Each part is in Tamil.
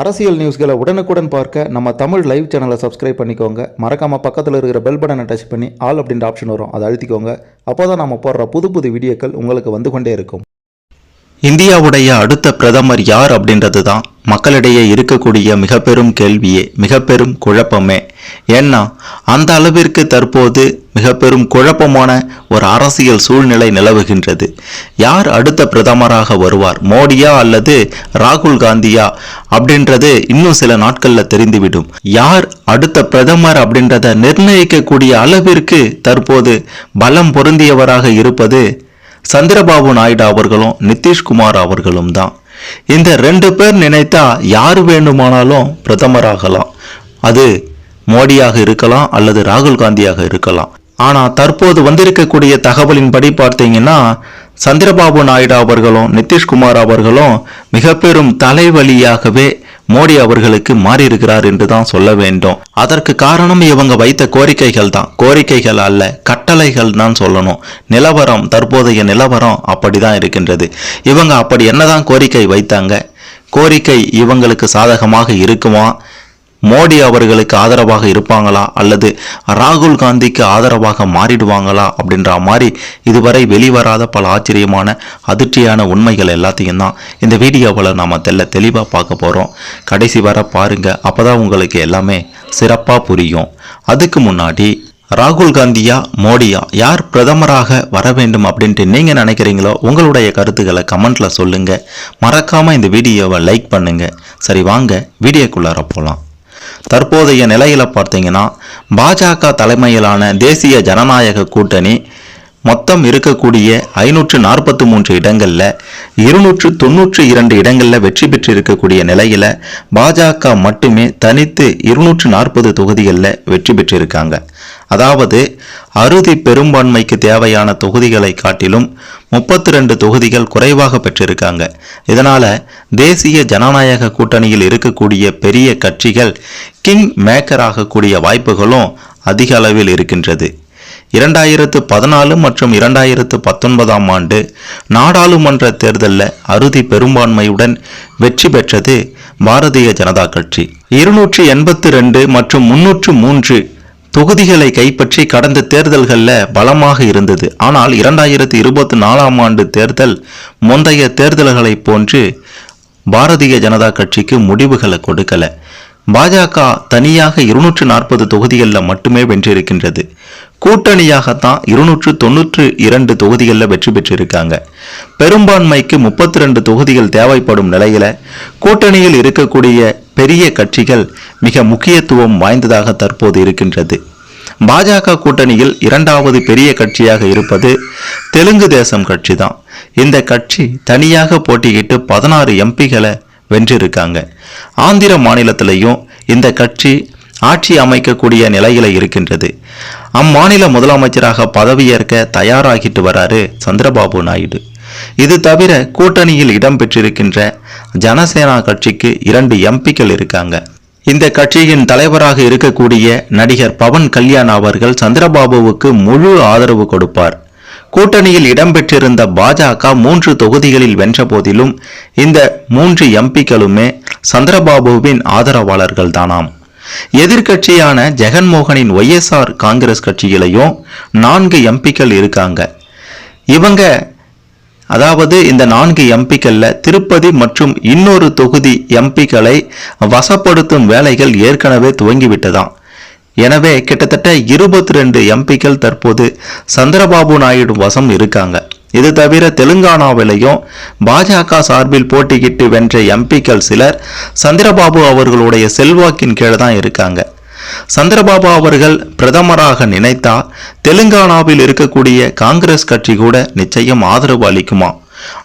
அரசியல் நியூஸ்களை உடனுக்குடன் பார்க்க நம்ம தமிழ் லைவ் சேனலை சப்ஸ்கிரைப் பண்ணிக்கோங்க. மறக்காமல் பக்கத்தில் இருக்கிற பெல் பட்டனை டச் பண்ணி ஆல் அப்படின்ற ஆப்ஷன் வரும். அதை அழுத்திக்கோங்க. அப்போ தான் நம்ம போடுற புது புது வீடியோக்கள் உங்களுக்கு வந்து கொண்டே இருக்கும். இந்தியாவுடைய அடுத்த பிரதமர் யார் அப்படின்றது தான் மக்களிடையே இருக்கக்கூடிய மிக பெரும் கேள்வியே மிக பெரும் குழப்பமே. ஏன்னா அந்த அளவிற்கு தற்போது மிக பெரும் குழப்பமான ஒரு அரசியல் சூழ்நிலை நிலவுகின்றது. யார் அடுத்த பிரதமராக வருவார் மோடியா அல்லது ராகுல் காந்தியா அப்படின்றது இன்னும் சில நாட்கள்ல தெரிந்துவிடும். யார் அடுத்த பிரதமர் அப்படின்றத நிர்ணயிக்கக்கூடிய அளவிற்கு தற்போது பலம் பொருந்தியவராக இருப்பது சந்திரபாபு நாயுடு அவர்களும் நிதிஷ்குமார் அவர்களும் தான். இந்த ரெண்டு பேர் நினைத்தா யார் வேண்டுமானாலும் பிரதமராகலாம். அது மோடியாக இருக்கலாம் அல்லது ராகுல் காந்தியாக இருக்கலாம். ஆனால் தற்போது வந்திருக்கக்கூடிய தகவலின்படி பார்த்தீங்கன்னா சந்திரபாபு நாயுடு அவர்களும் நிதிஷ்குமார் அவர்களும் மிக பெரும் தலைவலியாகவே மோடி அவர்களுக்கு மாறியிருக்கிறார் என்று தான் சொல்ல வேண்டும். அதற்கு காரணம் இவங்க வைத்த கோரிக்கைகள் தான். கோரிக்கைகள் அல்ல கட்டளைகள் தான் சொல்லணும். நிலவரம் தற்போதைய நிலவரம் அப்படிதான் இருக்கின்றது. இவங்க அப்படி என்னதான் கோரிக்கை வைத்தாங்க? கோரிக்கை இவங்களுக்கு சாதகமாக இருக்குமா? மோடி அவர்களுக்கு ஆதரவாக இருப்பாங்களா? அல்லது ராகுல் காந்திக்கு ஆதரவாக மாறிடுவாங்களா? அப்படின்ற மாதிரி இதுவரை வெளிவராத பல ஆச்சரியமான அதிர்ச்சியான உண்மைகள் எல்லாத்தையும் தான் இந்த வீடியோவில் நாம் தெல்ல தெளிவாக பார்க்க போகிறோம் கடைசி வர பாருங்கள் அப்போ தான் உங்களுக்கு எல்லாமே சிறப்பாக புரியும். அதுக்கு முன்னாடி ராகுல் காந்தியா மோடியா யார் பிரதமராக வர வேண்டும் அப்படின்ட்டு நீங்கள் நினைக்கிறீங்களோ உங்களுடைய கருத்துக்களை கமெண்ட்டில் சொல்லுங்கள் மறக்காமல் இந்த வீடியோவை லைக் பண்ணுங்கள் சரி வாங்க. வீடியோக்குள்ளார போகலாம் தற்போதைய நிலையில பார்த்தீங்கன்னா பாஜக தலைமையிலான தேசிய ஜனநாயக கூட்டணி மொத்தம் இருக்கக்கூடிய ஐநூற்று நாற்பத்தி மூன்று இடங்கள்ல இருநூற்று தொன்னூற்று இரண்டு இடங்கள்ல வெற்றி பெற்று இருக்கக்கூடிய நிலையில பாஜக மட்டுமே தனித்து இருநூற்று நாற்பது தொகுதிகளில் வெற்றி பெற்றிருக்காங்க. அதாவது அறுதி பெரும்பான்மைக்கு தேவையான தொகுதிகளை காட்டிலும் முப்பத்தி ரெண்டு தொகுதிகள் குறைவாக பெற்றிருக்காங்க. இதனால் தேசிய ஜனநாயக கூட்டணியில் இருக்கக்கூடிய பெரிய கட்சிகள் கிங் மேக்கர் ஆகக்கூடிய வாய்ப்புகளும் அதிக அளவில் இருக்கின்றது. இரண்டாயிரத்து பதினாலு மற்றும் இரண்டாயிரத்து பத்தொன்பதாம் ஆண்டு நாடாளுமன்ற தேர்தலில் அறுதி பெரும்பான்மையுடன் வெற்றி பெற்றது பாரதிய ஜனதா கட்சி. இருநூற்றி எண்பத்தி ரெண்டு மற்றும் முன்னூற்று மூன்று தொகுதிகளை கைப்பற்றி கடந்த தேர்தல்களில் பலமாக இருந்தது. ஆனால் இரண்டாயிரத்தி இருபத்தி நாலாம் ஆண்டு தேர்தல் முந்தைய தேர்தல்களைப் போன்று பாரதிய ஜனதா கட்சிக்கு முடிவுகளை கொடுக்கல. பாஜக தனியாக இருநூற்று நாற்பது தொகுதிகளில் மட்டுமே வென்றிருக்கின்றது. கூட்டணியாகத்தான் இருநூற்று தொண்ணூற்று இரண்டு தொகுதிகளில் வெற்றி பெற்றிருக்காங்க. பெரும்பான்மைக்கு முப்பத்தி ரெண்டு தொகுதிகள் தேவைப்படும் நிலையில கூட்டணியில் இருக்கக்கூடிய பெரிய கட்சிகள் மிக முக்கியத்துவம் வாய்ந்ததாக தற்போது இருக்கின்றது. பாஜக கூட்டணியில் இரண்டாவது பெரிய கட்சியாக இருப்பது தெலுங்கு தேசம் கட்சி தான் இந்த கட்சி தனியாக போட்டியிட்டு பதினாறு எம்பிகளை வென்றிருக்காங்க. ஆந்திர மாநிலத்திலையும் இந்த கட்சி ஆட்சி அமைக்கக்கூடிய நிலையில இருக்கின்றது. அம்மாநில முதலமைச்சராக பதவியேற்க தயாராகிட்டு வராரு சந்திரபாபு நாயுடு. இது தவிர கூட்டணியில் இடம்பெற்றிருக்கின்ற ஜனசேனா கட்சிக்கு இரண்டு எம்பிக்கள் இருக்காங்க. இந்த கட்சியின் தலைவராக இருக்கக்கூடிய நடிகர் பவன் கல்யாண் அவர்கள் சந்திரபாபுவுக்கு முழு ஆதரவு கொடுப்பார். கூட்டணியில் இடம்பெற்றிருந்த பாஜக மூன்று தொகுதிகளில் வென்ற போதிலும் இந்த மூன்று எம்பிக்களுமே சந்திரபாபுவின் ஆதரவாளர்கள் தானாம் எதிர்கட்சியான ஜெகன்மோகனின் ஒய்எஸ்ஆர் காங்கிரஸ் கட்சியிலையும் நான்கு எம்பிக்கள் இருக்காங்க. இவங்க அதாவது இந்த நான்கு எம்பிக்கள்ல திருப்பதி மற்றும் இன்னொரு தொகுதி எம்பிக்களை வசப்படுத்தும் வேலைகள் ஏற்கனவே துவங்கிவிட்டதாம். எனவே கிட்டத்தட்ட இருபத்தி ரெண்டு எம்பிக்கள் தற்போது சந்திரபாபு நாயுடு வசம் இருக்காங்க. இது தவிர தெலுங்கானாவிலையும் பாஜக சார்பில் போட்டியிட்டு வென்ற எம்பிக்கள் சிலர் சந்திரபாபு அவர்களுடைய செல்வாக்கின் கீழே தான் இருக்காங்க. சந்திரபாபு அவர்கள் பிரதமராக நினைத்தால் தெலுங்கானாவில் இருக்கக்கூடிய காங்கிரஸ் கட்சி கூட நிச்சயம் ஆதரவு அளிக்குமா?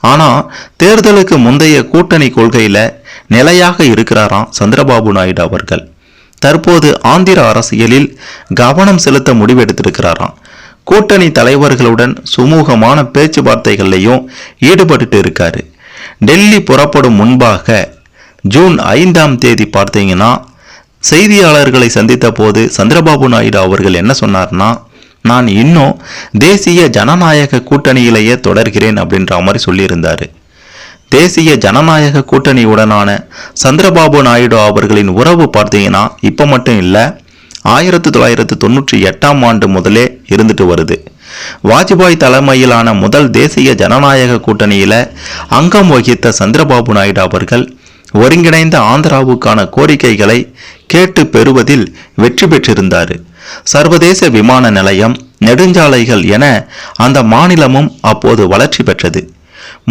ஆனா தேர்தலுக்கு முந்தைய கூட்டணி கொள்கையில நிலையாக இருக்கிறாராம் சந்திரபாபு நாயுடு அவர்கள்? தற்போது ஆந்திர அரசியலில் கவனம் செலுத்த முடிவெடுத்திருக்கிறாராம் கூட்டணி தலைவர்களுடன் சுமூகமான பேச்சுவார்த்தைகள்லையும் ஈடுபட்டுட்டு இருக்காரு. டெல்லி புறப்படும் முன்பாக ஜூன் ஐந்தாம் தேதி பார்த்தீங்கன்னா செய்தியாளர்களை சந்தித்த போது சந்திரபாபு நாயுடு அவர்கள் என்ன சொன்னார்னா நான் இன்னும் தேசிய ஜனநாயக கூட்டணியிலேயே தொடர்கிறேன் அப்படின்ற மாதிரி சொல்லியிருந்தார். தேசிய ஜனநாயக கூட்டணியுடனான சந்திரபாபு நாயுடு அவர்களின் உறவு பார்த்தீங்கன்னா இப்போ மட்டும் இல்லை ஆயிரத்தி தொள்ளாயிரத்தி தொண்ணூற்றி எட்டாம் ஆண்டு முதலே இருந்துட்டு வருது. வாஜ்பாய் தலைமையிலான முதல் தேசிய ஜனநாயக கூட்டணியில் அங்கம் வகித்த சந்திரபாபு நாயுடு அவர்கள் ஒருங்கிணைந்த ஆந்திராவுக்கான கோரிக்கைகளை கேட்டு பெறுவதில் வெற்றி பெற்றிருந்தார். சர்வதேச விமான நிலையம் நெடுஞ்சாலைகள் என அந்த மாநிலமும் அப்போது வளர்ச்சி பெற்றது.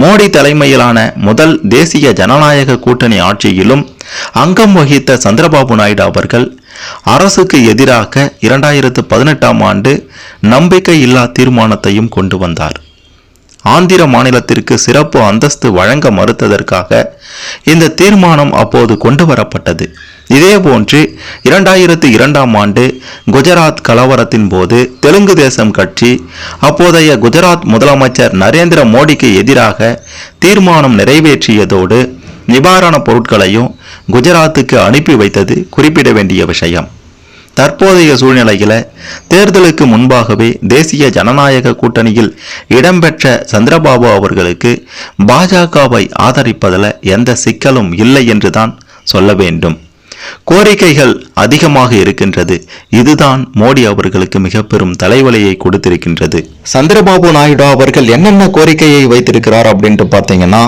மோடி தலைமையிலான முதல் தேசிய ஜனநாயக கூட்டணி ஆட்சியிலும் அங்கம் வகித்த சந்திரபாபு நாயுடு அவர்கள் அரசுக்கு எதிராக இரண்டாயிரத்து பதினெட்டாம் ஆண்டு நம்பிக்கையில்லா தீர்மானத்தையும் கொண்டு வந்தார். ஆந்திர மாநிலத்திற்கு சிறப்பு அந்தஸ்து வழங்க மறுத்ததற்காக இந்த தீர்மானம் அப்போது கொண்டு வரப்பட்டது இதேபோன்று இரண்டாயிரத்து இரண்டாம் ஆண்டு குஜராத் கலவரத்தின் போது தெலுங்கு தேசம் கட்சி அப்போதைய குஜராத் முதலமைச்சர் நரேந்திர மோடிக்கு எதிராக தீர்மானம் நிறைவேற்றியதோடு நிவாரணப் பொருட்களையும் குஜராத்துக்கு அனுப்பி வைத்தது குறிப்பிட வேண்டிய விஷயம். தற்போதைய சூழ்நிலையில தேர்தலுக்கு முன்பாகவே தேசிய ஜனநாயக கூட்டணியில் இடம்பெற்ற சந்திரபாபு அவர்களுக்கு பாஜகவை ஆதரிப்பதில் எந்த சிக்கலும் இல்லை என்றுதான் சொல்ல வேண்டும். கோரிக்கைகள் அதிகமாக இருக்கின்றது. இதுதான் மோடி அவர்களுக்கு மிக பெரும் தலைவலியை கொடுத்திருக்கின்றது. சந்திரபாபு நாயுடு அவர்கள் என்னென்ன கோரிக்கையை வைத்திருக்கிறார் அப்படின்ட்டு பார்த்தீங்கன்னா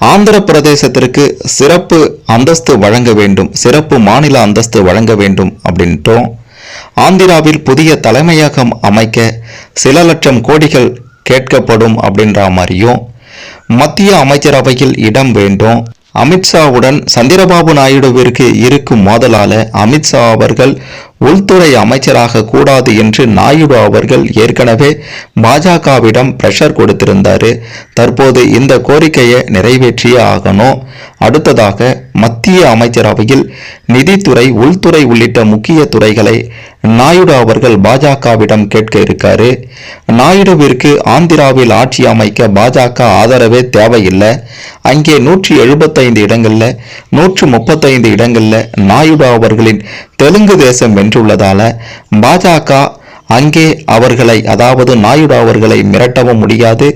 ஆந்திர பிரதேசத்திற்கு சிறப்பு அந்தஸ்து வழங்க வேண்டும் சிறப்பு மாநில அந்தஸ்து வழங்க வேண்டும் அப்படின்ட்டும். ஆந்திராவில் புதிய தலைமையகம் அமைக்க சில லட்சம் கோடிகள் கேட்கப்படும் அப்படின்ற மாதிரியும் மத்திய அமைச்சரவையில் இடம் வேண்டும். அமித்ஷாவுடன் சந்திரபாபு நாயுடுவிற்கு இருக்கும் மோதலால அமித்ஷா அவர்கள் உள்துறை அமைச்சராக கூடாது என்று நாயுடு அவர்கள் ஏற்கனவே பாஜகவிடம் பிரஷர் கொடுத்திருந்தாரு. தற்போது இந்த கோரிக்கையை நிறைவேற்றியே ஆகணும். அடுத்ததாக மத்திய அமைச்சரவையில் நிதித்துறை உள்துறை உள்ளிட்ட முக்கிய துறைகளை நாயுடு அவர்கள் பாஜகவிடம் கேட்க இருக்காரு. நாயுடுவிற்கு ஆந்திராவில் ஆட்சி அமைக்க பாஜக ஆதரவே தேவையில்லை. அங்கே நூற்றி எழுபத்தைந்து இடங்களில் நூற்று முப்பத்தைந்து இடங்களில் நாயுடு அவர்களின் தெலுங்கு தேசம் வென்றுள்ளதால பாஜக அங்கே அவர்களை அதாவது நாயுடு அவர்களை மிரட்டவும் முடியாது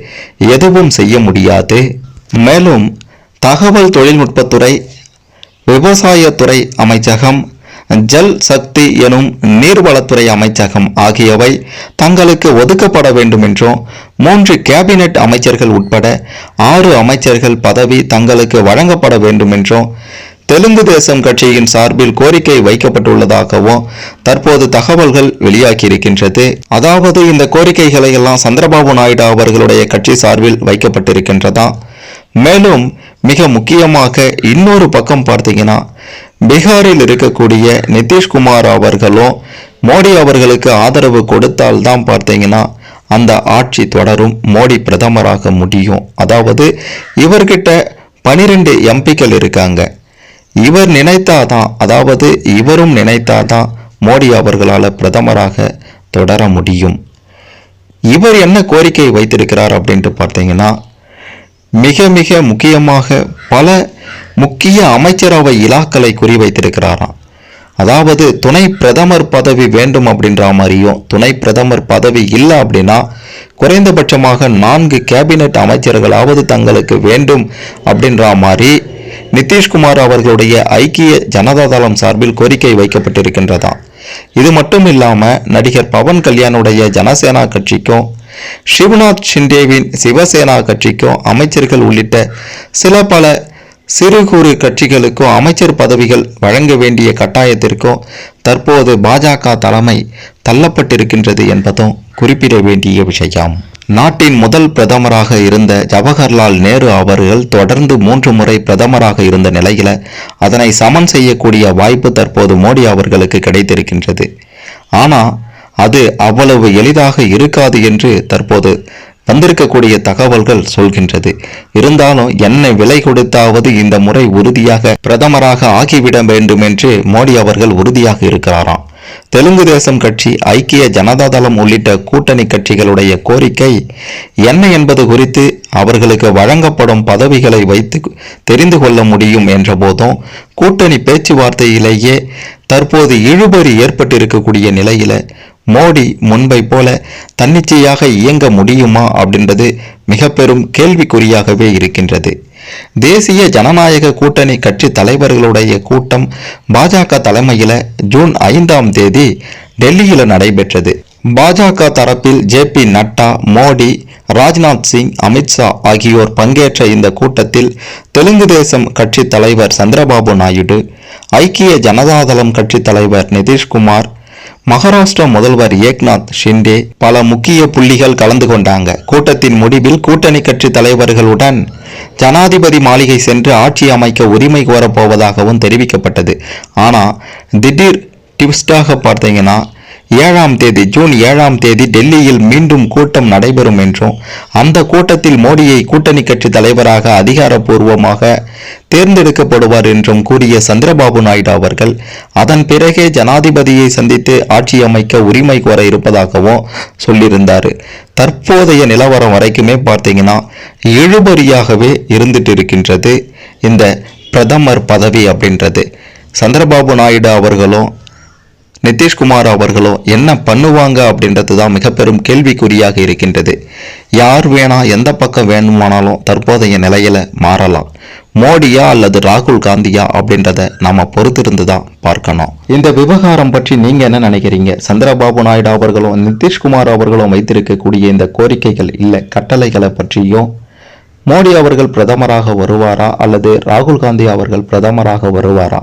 எதுவும் செய்ய முடியாது. மேலும் தகவல் தொழில்நுட்பத்துறை விவசாயத்துறை அமைச்சகம் ஜல் சக்தி எனும் நீர்வளத்துறை அமைச்சகம் ஆகியவை தங்களுக்கு ஒதுக்கப்பட வேண்டும் என்றும் மூன்று கேபினெட் அமைச்சர்கள் உட்பட ஆறு அமைச்சர்கள் பதவி தங்களுக்கு வழங்கப்பட வேண்டும் என்றும் தெலுங்கு தேசம் கட்சியின் சார்பில் கோரிக்கை வைக்கப்பட்டுள்ளதாகவும் தற்போது தகவல்கள் வெளியாகியிருக்கின்றது. அதாவது இந்த கோரிக்கைகளை எல்லாம் சந்திரபாபு நாயுடு அவர்களுடைய கட்சி சார்பில் வைக்கப்பட்டிருக்கின்றதா? மேலும் மிக முக்கியமாக இன்னொரு பக்கம் பார்த்தீங்கன்னா பீகாரில் இருக்கக்கூடிய நிதிஷ்குமார் அவர்களும் மோடி அவர்களுக்கு ஆதரவு கொடுத்தால் தான் பார்த்தீங்கன்னா அந்த ஆட்சி தொடரும் மோடி பிரதமராக முடியும். அதாவது இவர்கிட்ட பனிரெண்டு எம்பிக்கள் இருக்காங்க. இவர் நினைத்தாதான் அதாவது இவரும் நினைத்தாதான் மோடி அவர்களால் பிரதமராக தொடர முடியும். இவர் என்ன கோரிக்கை வைத்திருக்கிறார் அப்படின்ட்டு பார்த்தீங்கன்னா மிக மிக முக்கியமாக பல முக்கிய அமைச்சரவை இலாக்களை குறிவைத்திருக்கிறாராம். அதாவது துணை பிரதமர் பதவி வேண்டும் அப்படின்ற மாதிரியும் துணை பிரதமர் பதவி இல்லை அப்படின்னா குறைந்தபட்சமாக நான்கு கேபினெட் அமைச்சர்களாவது தங்களுக்கு வேண்டும் அப்படின்ற மாதிரி நிதிஷ்குமார் அவர்களுடைய ஐக்கிய ஜனதா தளம் சார்பில் கோரிக்கை வைக்கப்பட்டிருக்கின்றதா இது மட்டும் இல்லாமல் நடிகர் பவன் கல்யாணுடைய ஜனசேனா கட்சிக்கும் சிவநாத் ஷிண்டேவின் சிவசேனா கட்சிக்கும் அமைச்சர்கள் உள்ளிட்ட சில பல சிறு குறு கட்சிகளுக்கும் அமைச்சர் பதவிகள் வழங்க வேண்டிய கட்டாயத்திற்கும் தற்போது பாஜக தலைமை தள்ளப்பட்டிருக்கின்றது என்பதும் குறிப்பிட வேண்டிய விஷயம். நாட்டின் முதல் பிரதமராக இருந்த ஜவஹர்லால் நேரு அவர்கள் தொடர்ந்து மூன்று முறை பிரதமராக இருந்த நிலையில அதனை சமன் செய்யக்கூடிய வாய்ப்பு தற்போது மோடி அவர்களுக்கு கிடைத்திருக்கின்றது. ஆனா அது அவ்வளவு எளிதாக இருக்காது என்று தற்போது வந்திருக்கக்கூடிய தகவல்கள் சொல்கின்றது. இருந்தாலும் என்ன விலை கொடுத்தாவது இந்த முறை உறுதியாக பிரதமராக ஆகிவிட வேண்டும் என்று மோடி அவர்கள் உறுதியாக இருக்கிறாராம். தெலுங்கு தேசம் கட்சி ஐக்கிய ஜனதாதளம் உள்ளிட்ட கூட்டணி கட்சிகளுடைய கோரிக்கை என்ன என்பது குறித்து அவர்களுக்கு வழங்கப்படும் பதவிகளை வைத்து தெரிந்து கொள்ள முடியும் என்ற போதும் கூட்டணி பேச்சுவார்த்தையிலேயே தற்போது இழுபறி ஏற்பட்டிருக்கக்கூடிய நிலையில் மோடி முன்பை போல தன்னிச்சையாக இயங்க முடியுமா அப்படின்றது மிக பெரும் கேள்விக்குறியாகவே இருக்கின்றது. தேசிய ஜனநாயக கூட்டணி கட்சி தலைவர்களுடைய கூட்டம் பாஜக தலைமையில் ஜூன் ஐந்தாம் தேதி டெல்லியில் நடைபெற்றது. பாஜக தரப்பில் ஜே பி நட்டா மோடி ராஜ்நாத் சிங் அமித்ஷா ஆகியோர் பங்கேற்ற இந்த கூட்டத்தில் தெலுங்கு தேசம் கட்சி தலைவர் சந்திரபாபு நாயுடு ஐக்கிய ஜனதாதளம் கட்சி தலைவர் நிதிஷ்குமார் மகாராஷ்டிர முதல்வர் ஏக்நாத் ஷிண்டே பல முக்கிய புள்ளிகள் கலந்து கொண்டாங்க. கூட்டத்தின் முடிவில் கூட்டணி கட்சி தலைவர்களுடன் ஜனாதிபதி மாளிகை சென்று ஆட்சி அமைக்க உரிமை கோரப்போவதாகவும் தெரிவிக்கப்பட்டது. ஆனால் திடீர் டிப்ஸ்டாக பார்த்தீங்கன்னா ஏழாம் தேதி ஜூன் ஏழாம் தேதி டெல்லியில் மீண்டும் கூட்டம் நடைபெறும் என்றும் அந்த கூட்டத்தில் மோடியை கூட்டணி கட்சி தலைவராக அதிகாரப்பூர்வமாக தேர்ந்தெடுக்கப்படுவார் என்றும் கூறிய சந்திரபாபு நாயுடு அவர்கள் அதன் பிறகே ஜனாதிபதியை சந்தித்து ஆட்சி அமைக்க உரிமை கோர இருப்பதாகவும் சொல்லியிருந்தார். தற்போதைய நிலவரம் வரைக்குமே பார்த்தீங்கன்னா இழுபறியாகவே இருந்துட்டு இருக்கின்றது இந்த பிரதமர் பதவி அப்படின்றது. சந்திரபாபு நாயுடு அவர்களும் நிதிஷ்குமார் அவர்களோ என்ன பண்ணுவாங்க அப்படின்றது தான் மிக பெரும் கேள்விக்குறியாக இருக்கின்றது. யார் வேணா எந்த பக்கம் வேணுமானாலும் தற்போதைய நிலையில மாறலாம். மோடியா அல்லது ராகுல் காந்தியா அப்படின்றத நாம பொறுத்திருந்து தான் பார்க்கணும். இந்த விவகாரம் பற்றி நீங்க என்ன நினைக்கிறீங்க? சந்திரபாபு நாயுடு அவர்களும் நிதிஷ்குமார் அவர்களும் வைத்திருக்கக்கூடிய இந்த கோரிக்கைகள் இல்லை கட்டளைகளை பற்றியும் மோடி அவர்கள் பிரதமராக வருவாரா அல்லது ராகுல் காந்தி அவர்கள் பிரதமராக வருவாரா?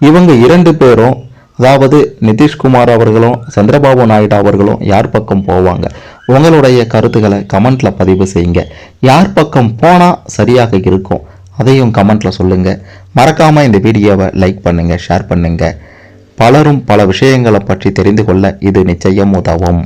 இவங்க இரண்டு பேரும் அதாவது நிதிஷ்குமார் அவர்களும் சந்திரபாபு நாயுடு அவர்களும் யார் பக்கம் போவாங்க? உங்களுடைய கருத்துக்களை கமெண்ட்டில் பதிவு செய்யுங்க. யார் பக்கம் போனால் சரியாக இருக்கும்? அதையும் கமெண்ட்டில் சொல்லுங்கள் மறக்காமல் இந்த வீடியோவை லைக் பண்ணுங்கள் ஷேர் பண்ணுங்கள் பலரும் பல விஷயங்களை பற்றி தெரிந்து கொள்ள இது நிச்சயம் உதவும்